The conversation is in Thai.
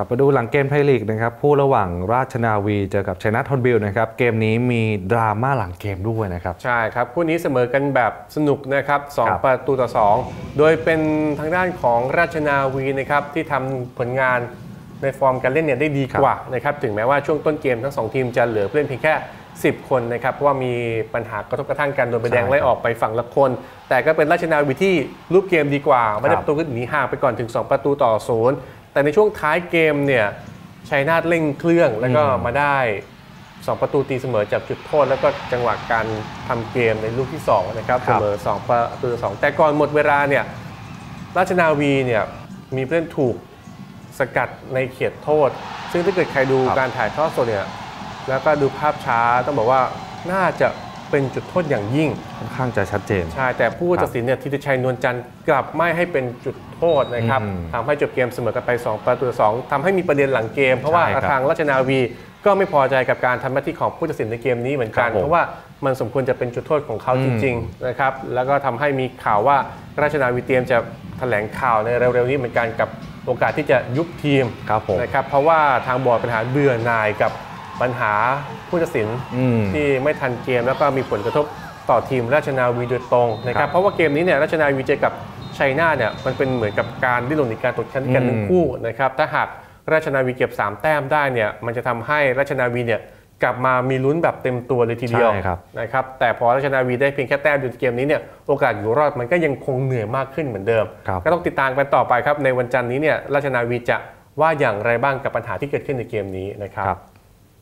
ครับมาดูหลังเกมไทยลีกนะครับคู่ระหว่างราชนาวีเจอกับชัยนาททอนบิลนะครับเกมนี้มีดราม่าหลังเกมด้วยนะครับ ใช่ครับ คู่นี้เสมอกันแบบสนุกนะครับครับ2ประตูต่อ 2 โดยเป็นทางด้านของราชนาวีนะครับที่ทำผลงานในฟอร์มการเล่นเนี่ยได้ดีกว่านะครับถึงแม้ว่าช่วงต้นเกมทั้งสองทีมจะเหลือผู้เล่นเพียงแค่ 10 คนนะครับเพราะว่ามีปัญหากระทบกระทั่งกันโดนใบแดงไล่ออกไปฝั่งละคน แต่ก็เป็นราชนาวีที่รูปเกมดีกว่าไม่ได้ประตูก็หนีห่างไปก่อนถึง 2 ประตูต่อศูนย์ แต่ในช่วงท้ายเกมเนี่ยชัยนาทเร่งเครื่องแล้วก็มาได้2ประตูตีเสมอจากจุดโทษ แล้วก็จังหวะการทำเกมในลูกที่2นะครับคเสรับมอ2ประตูต่อ2แต่ก่อนหมดเวลาเนี่ยราชนาวีเนี่ยมีผู้เล่นถูกสกัดในเขตโทษ ซึ่งถ้าเกิดใครดูครับการถ่ายทอดสดเนี่ยแล้วก็ดูภาพช้าต้องบอกว่าน่าจะ เป็นจุดโทษอย่างยิ่ง ค่อนข้างจะชัดเจน ใช่ แต่ผู้ครับตัดสินเนี่ยทิติชัยนวลจันทร์กลับไม่ให้เป็นจุดโทษนะครับอืมทำให้จบเกมเสมอกันไป 2 ประตูต่อสองทำให้มีประเด็นหลังเกม เพราะว่าใช่ครับทางราชนาวีก็ไม่พอใจกับการทำหน้าที่ของผู้ตัดสินในเกมนี้เหมือนกันครับผมเพราะว่ามันสมควรจะเป็นจุดโทษของเขาอืจมริงๆนะครับแล้วก็ทำให้มีข่าวว่าราชนาวีเตรียมจะแถลงข่าวในเร็วๆนี้เหมือนกันกับโอกาสที่จะยุบทีมครับผมนะครับเพราะว่าทางบอร์ดปัญหาเบื่อหน่ายกับ ปัญหาผู้ตัดสินอืมที่ไม่ทันเกมแล้วก็มีผลกระทบต่อทีมราชนาวีโดยตรงนะคครัรับบเพราะว่าเกมนี้เนี่ยราชนาวีเจอกับชัยนาทเนี่ยมันเป็นเหมือนกับการดิ้นรนในการตกชั้นกันอืมทั้งคู่นะครับถ้าหากราชนาวีเก็บ 3 แต้มได้เนี่ยมันจะทำให้ราชนาวีเนี่ยกลับมามีลุ้นแบบเต็มตัวเลยทีเดียวใช่ครับนะครับแต่พอราชนาวีได้เพียงแค่แต้มอยู่ในเกมนี้เนี่ยโอกาสอยู่รอดมันก็ยังคงเหนื่อยมากขึ้นเหมือนเดิมครับก็ต้องติดตามกันต่อไปครับในวันจันทร์นี้เนี่ยราชนาวีจะว่าอย่างไรบ้างกับปัญหาที่เกิดขึ้นในเกมนี้นะครับครับ